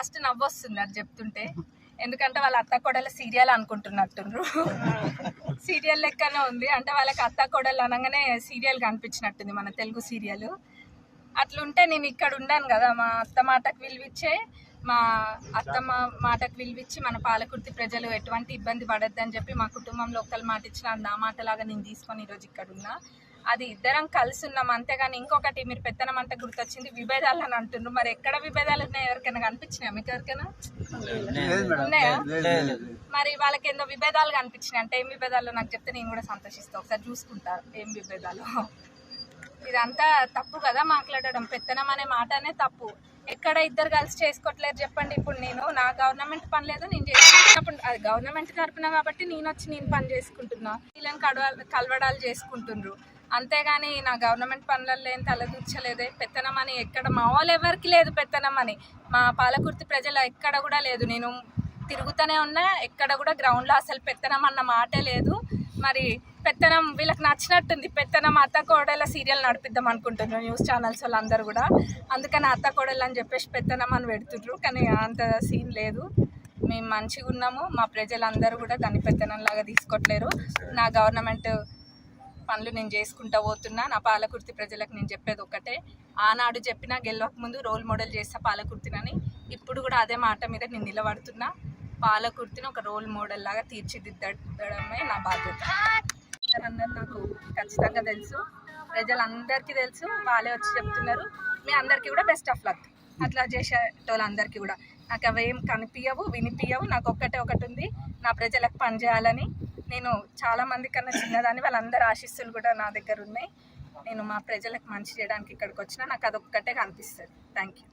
First నవ్వు వస్తుంది అది చెప్తుంటే. ఎందుకంటే వాళ్ళ అత్త కోడల సీరియల్ అనుకుంటున్నట్టుండ్రు. సీరియల్ లెక్కనే ఉంది. అంటే వాళ్ళకి అత్త కోడలు అనగానే సీరియల్ కనిపించినట్టుంది మన తెలుగు సీరియల్. అట్లుంటే నేను ఇక్కడ ఉండాను కదా. మా అత్త మాటకు విలువిచ్చే మా అత్తమ్మ మాటకు విలువిచ్చి మన పాలకుర్తి ప్రజలు ఎటువంటి ఇబ్బంది పడద్దని చెప్పి మా కుటుంబంలో ఒక్కరు మాట ఇచ్చిన నా మాటలాగా నేను తీసుకొని ఈరోజు ఇక్కడ ఉన్నా. అది ఇద్దరం కలిసి ఉన్నాం. అంతేగాని ఇంకొకటి మీరు పెత్తనం అంటే గుర్తొచ్చింది విభేదాలు అని అంటుండ్రు మరి ఎక్కడ విభేదాలు ఉన్నాయి? ఎవరికైనా కనిపించినాయా మీకు ఎవరికైనా? ఉన్నాయా? మరి వాళ్ళకి ఏందో విభేదాలు కనిపించినాయి. అంటే ఏం విభేదాలు? నాకు చెప్తే నేను కూడా సంతోషిస్తా. ఒకసారి చూసుకుంటా ఏం విభేదాలు. ఇదంతా తప్పు కదా మాట్లాడడం. పెత్తనం అనే మాటనే తప్పు. ఎక్కడ ఇద్దరు కలిసి చేసుకోవట్లేదు చెప్పండి. ఇప్పుడు నేను నా గవర్నమెంట్ పని లేదు నేను చేసుకుంటున్నప్పుడు అది గవర్నమెంట్ తరపున కాబట్టి నేను వచ్చి నేను పని చేసుకుంటున్నా. వీళ్ళని కడవ కలవడాలు చేసుకుంటుండ్రు అంతేగాని నా గవర్నమెంట్ పనులలో ఏం తలదూర్చలేదే. పెత్తనం అని ఎక్కడ మా వాళ్ళు ఎవరికి లేదు పెత్తనం అని. మా పాలకుర్తి ప్రజలు ఎక్కడ కూడా లేదు. నేను తిరుగుతూనే ఉన్నా ఎక్కడ కూడా గ్రౌండ్లో అసలు పెత్తనం అన్న మాటే లేదు. మరి పెత్తనం వీళ్ళకి నచ్చినట్టుంది. పెత్తనం అత్త కోడల సీరియల్ నడిపిద్దాం అనుకుంటున్నారు న్యూస్ ఛానల్స్ వాళ్ళందరూ కూడా. అందుకని అత్త కోడలు అని చెప్పేసి పెత్తనం అని పెడుతుండ్రు. కానీ అంత సీన్ లేదు. మేము మంచిగా ఉన్నాము మా ప్రజలందరూ కూడా దాన్ని పెత్తనంలాగా తీసుకోవట్లేరు నా గవర్నమెంట్ పనులు నేను చేసుకుంటా పోతున్నా. నా పాలకుర్తి ప్రజలకు నేను చెప్పేది ఒకటే ఆనాడు చెప్పినా గెలవక ముందు రోల్ మోడల్ చేస్తా పాలకుర్తినని. ఇప్పుడు కూడా అదే మాట మీద నేను నిలబడుతున్నా. పాలకుర్తిని ఒక రోల్ మోడల్ లాగా తీర్చిదిద్దడమే నా బాధ్యత. అందరూ నాకు ఖచ్చితంగా తెలుసు. ప్రజలందరికీ తెలుసు. వాళ్ళే వచ్చి చెప్తున్నారు. మీ అందరికీ కూడా బెస్ట్ ఆఫ్ లక్ అట్లా చేసేటోళ్ళందరికీ కూడా. నాకు అవేం కనిపించవు వినిపించవు నాకు ఒక్కటే ఒకటి ఉంది. నా ప్రజలకు పనిచేయాలని. నేను చాలా మంది కన్నా చిన్నదాన్ని వాళ్ళందరి ఆశీస్సులు కూడా నా దగ్గర ఉన్నాయి. నేను మా ప్రజలకు మంచి చేయడానికి ఇక్కడికి వచ్చినా నాకు అదొక్కటే కనిపిస్తుంది థ్యాంక్ యూ